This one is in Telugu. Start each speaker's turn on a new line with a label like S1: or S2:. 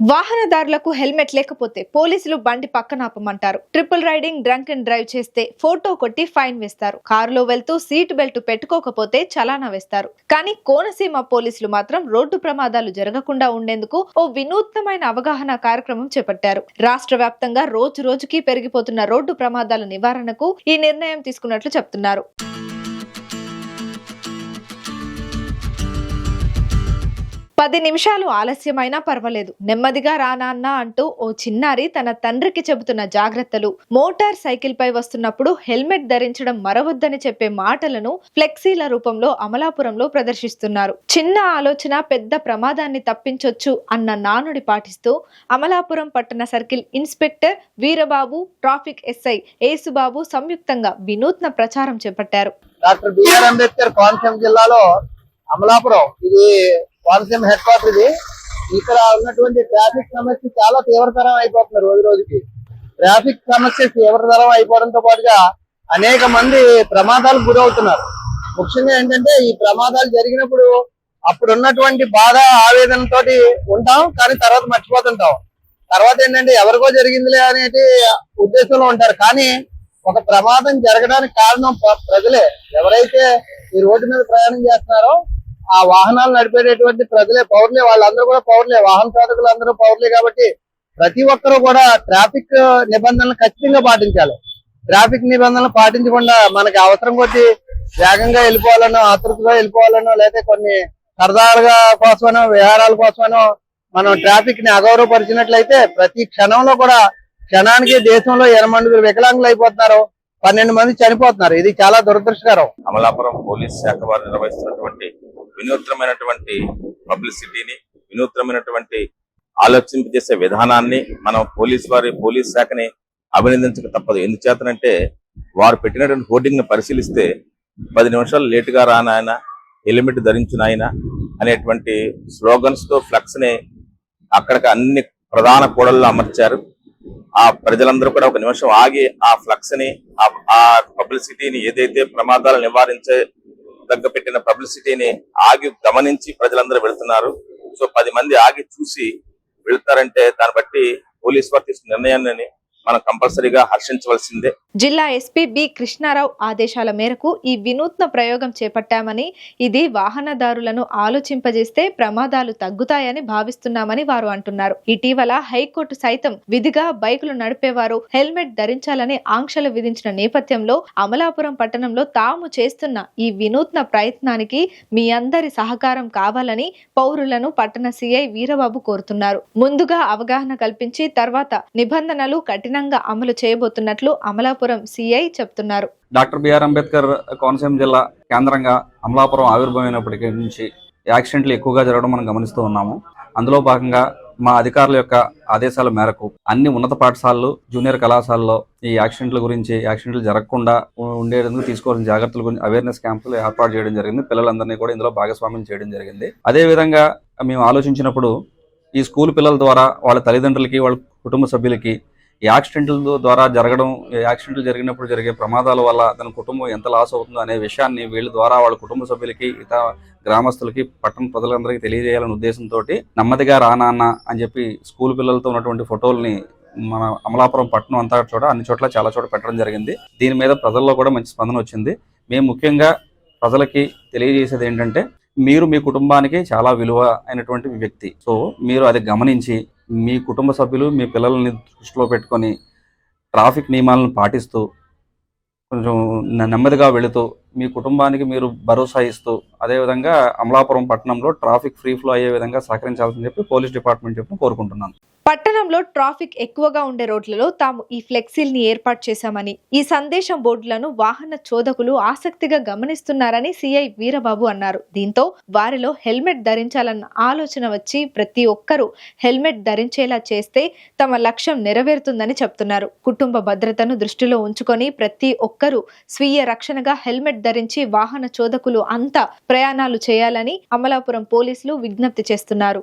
S1: వాహనదారులకు హెల్మెట్ లేకపోతే పోలీసులు బండి పక్కన ఆపమంటారు. Triple riding drunk and drive చేస్తే ఫోటో కొట్టి ఫైన్ వేస్తారు. కారులో వెళ్తూ సీట్ బెల్ట్ పెట్టుకోకపోతే చలానా వేస్తారు. కానీ కోనసీమ పోలీసులు మాత్రం రోడ్డు ప్రమాదాలు జరగకుండా ఉండేందుకు ఓ వినూత్నమైన అవగాహన కార్యక్రమం చేపట్టారు. రాష్ట్ర వ్యాప్తంగా రోజు రోజుకి పెరిగిపోతున్న రోడ్డు ప్రమాదాల నివారణకు ఈ నిర్ణయం తీసుకున్నట్లు చెప్తున్నారు. పది నిమిషాలు ఆలస్యమైనా పర్వాలేదు. నెమ్మదిగా రానాన్న అంటూ ఓ చిన్నారి తన తండ్రికి చెబుతున్న జాగ్రత్తలు. మోటార్ సైకిల్ పై వస్తున్నప్పుడు హెల్మెట్ ధరించడం మరవద్దని చెప్పే మాటలను ఫ్లెక్సీల రూపంలో అమలాపురంలో ప్రదర్శిస్తున్నారు. చిన్న ఆలోచన పెద్ద ప్రమాదాన్ని తప్పించొచ్చు అన్న నానుడి పాటిస్తూ అమలాపురం పట్టణ circle inspector Veerababu traffic SI Yesubabu సంయుక్తంగా వినూత్న ప్రచారం చేపట్టారు.
S2: డాక్టర్ బిఆర్ అంబేద్కర్ కోనసీమ జిల్లాలో అమలాపురం ఇది కోనసీమ హెడ్ క్వార్టర్ ఇది. ఇక్కడ ఉన్నటువంటి ట్రాఫిక్ సమస్య చాలా తీవ్రతరం అయిపోతుంది రోజు రోజుకి. ట్రాఫిక్ సమస్య తీవ్రతరం అయిపోవడంతో పాటుగా అనేక మంది ప్రమాదాలకు గురవుతున్నారు. ముఖ్యంగా ఏంటంటే ఈ ప్రమాదాలు జరిగినప్పుడు అప్పుడు ఉన్నటువంటి బాధ ఆవేదనతో ఉంటాం కానీ తర్వాత మర్చిపోతుంటాం. తర్వాత ఏంటంటే ఎవరికో జరిగిందిలే అనేది ఉద్దేశంలో ఉంటారు. కానీ ఒక ప్రమాదం జరగడానికి కారణం ప్రజలే. ఎవరైతే ఈ రోడ్డు మీద ప్రయాణం చేస్తున్నారో ఆ వాహనాలు నడిపేటటువంటి ప్రజలే పౌరులే వాళ్ళందరూ కూడా పౌరులే. వాహన సాధకులు అందరూ పౌరులే కాబట్టి ప్రతి ఒక్కరూ కూడా ట్రాఫిక్ నిబంధనలు ఖచ్చితంగా పాటించాలి. ట్రాఫిక్ నిబంధనలు పాటించకుండా మనకి అవసరం కొద్ది వేగంగా వెళ్ళిపోవాలనో ఆతృతగా వెళ్ళిపోవాలనో లేదా కొన్ని సరదాలుగా కోసమనో విహారాల కోసమనో మనం ట్రాఫిక్ని అగౌరవపరిచినట్లయితే ప్రతి క్షణంలో కూడా క్షణానికి దేశంలో ఎనమండుగురు వికలాంగులు అయిపోతున్నారు. పన్నెండు మంది చనిపోతున్నారు. ఇది చాలా దురదృష్టకరం.
S3: అమలాపురం పోలీస్ శాఖ వారు నిర్వహిస్తున్నటువంటి వినూత్నమైనటువంటి పబ్లిసిటీని వినూత్నమైనటువంటి ఆలోచింపజేసే విధానాన్ని మనం పోలీస్ వారి పోలీస్ శాఖని అభినందించక తప్పదు. ఎందుచేతనంటే వారు పెట్టినటువంటి హోర్డింగ్ను పరిశీలిస్తే పది నిమిషాలు లేటుగా రానాయన హెల్మెట్ ధరించిన ఆయన అనేటువంటి స్లోగన్స్తో ని అక్కడికి అన్ని ప్రధాన కూడల్లో అమర్చారు. ఆ ప్రజలందరూ కూడా ఒక నిమిషం ఆగి ఆ ఫ్లక్స్ని ఆ- పబ్లిసిటీని ఏదైతే ప్రమాదాలు నివారించే దగ్గర పెట్టిన పబ్లిసిటీని ఆగి గమనించి ప్రజలందరూ వెళ్తున్నారు. సో పది మంది ఆగి చూసి వెళ్తారంటే దాన్ని బట్టి పోలీస్ వారు తీసుకున్న నిర్ణయాన్ని మనం కంపల్సరీగా హర్షించవలసిందే.
S1: జిల్లా ఎస్పీ బి కృష్ణారావు ఆదేశాల మేరకు ఈ వినూత్న ప్రయోగం చేపట్టామని ఇది వాహనదారులను ఆలోచింపజేస్తే ప్రమాదాలు తగ్గుతాయని భావిస్తున్నామని వారు అంటున్నారు. ఇటీవల హైకోర్టు సైతం విధిగా బైకులు నడిపేవారు హెల్మెట్ ధరించాలని ఆంక్షలు విధించిన నేపథ్యంలో అమలాపురం పట్టణంలో తాము చేస్తున్న ఈ వినూత్న ప్రయత్నానికి మీ అందరి సహకారం కావాలని పౌరులను పట్టణ సిఐ వీరబాబు కోరుతున్నారు. ముందుగా అవగాహన కల్పించి తర్వాత నిబంధనలు కఠినంగా అమలు చేయబోతున్నట్లు అమలాపురం సిఐ చెప్తున్నారు.
S4: డాక్టర్ బిఆర్ అంబేద్కర్ కోనసీమ జిల్లా కేంద్రంగా అమలాపురం ఆవిర్భవమైనప్పటికీ నుంచి యాక్సిడెంట్లు ఎక్కువగా జరగడం మనం గమనిస్తూ ఉన్నాము. అందులో భాగంగా మా అధికారుల యొక్క ఆదేశాల మేరకు అన్ని ఉన్నత పాఠశాలలు జూనియర్ కళాశాలలో ఈ యాక్సిడెంట్ల గురించి యాక్సిడెంట్లు జరగకుండా ఉండేందుకు తీసుకోవాల్సిన జాగ్రత్తల గురించి అవేర్నెస్ క్యాంపులు ఏర్పాటు చేయడం జరిగింది. పిల్లలందరినీ కూడా ఇందులో భాగస్వామ్యం చేయడం జరిగింది. అదే విధంగా మేము ఆలోచించినప్పుడు ఈ స్కూల్ పిల్లల ద్వారా వాళ్ళ తల్లిదండ్రులకి వాళ్ళ కుటుంబ సభ్యులకి ఈ యాక్సిడెంట్ల ద్వారా జరగడం ఈ యాక్సిడెంట్లు జరిగినప్పుడు జరిగే ప్రమాదాల వల్ల తన కుటుంబం ఎంత లాస్ అవుతుందో అనే విషయాన్ని వీళ్ళ ద్వారా వాళ్ళ కుటుంబ సభ్యులకి ఇతర గ్రామస్తులకి పట్టణ ప్రజలందరికీ తెలియజేయాలనే ఉద్దేశంతో నెమ్మదిగా రానాన్న అని చెప్పి స్కూల్ పిల్లలతో ఉన్నటువంటి ఫోటోల్ని మన అమలాపురం పట్టణం అంతా చోట అన్ని చోట్ల చాలా చోట పెట్టడం జరిగింది. దీని మీద ప్రజల్లో కూడా మంచి స్పందన వచ్చింది. మేము ముఖ్యంగా ప్రజలకి తెలియజేసేది ఏంటంటే మీరు మీ కుటుంబానికి చాలా విలువ అయినటువంటి వ్యక్తి. సో మీరు అది గమనించి మీ కుటుంబ సభ్యులు మీ పిల్లల్ని దృష్టిలో పెట్టుకొని ట్రాఫిక్ నియమాలను పాటిస్తూ కొంచెం నెమ్మదిగా వెళుతూ మీ కుటుంబానికి మీరు భరోసా ఇస్తూ అదేవిధంగా అమలాపురం పట్టణంలో ట్రాఫిక్ ఫ్రీ ఫ్లో అయ్యే విధంగా సహకరించాల్సిందని చెప్పి పోలీస్ డిపార్ట్మెంట్ చెప్పి కోరుకుంటున్నాను.
S1: పట్టణంలో ట్రాఫిక్ ఎక్కువగా ఉండే రోడ్లలో తాము ఈ ఫ్లెక్సీల్ని ఏర్పాటు చేశామని ఈ సందేశం బోర్డులను వాహన చోదకులు ఆసక్తిగా గమనిస్తున్నారని సిఐ వీరబాబు అన్నారు. దీంతో వారిలో హెల్మెట్ ధరించాలన్న ఆలోచన వచ్చి ప్రతి ఒక్కరూ హెల్మెట్ ధరించేలా చేస్తే తమ లక్ష్యం నెరవేరుతుందని చెప్తున్నారు. కుటుంబ భద్రతను దృష్టిలో ఉంచుకొని ప్రతి ఒక్కరూ స్వీయ రక్షణగా హెల్మెట్ ధరించి వాహన చోదకులు అంతా ప్రయాణాలు చేయాలని అమలాపురం పోలీసులు విజ్ఞప్తి చేస్తున్నారు.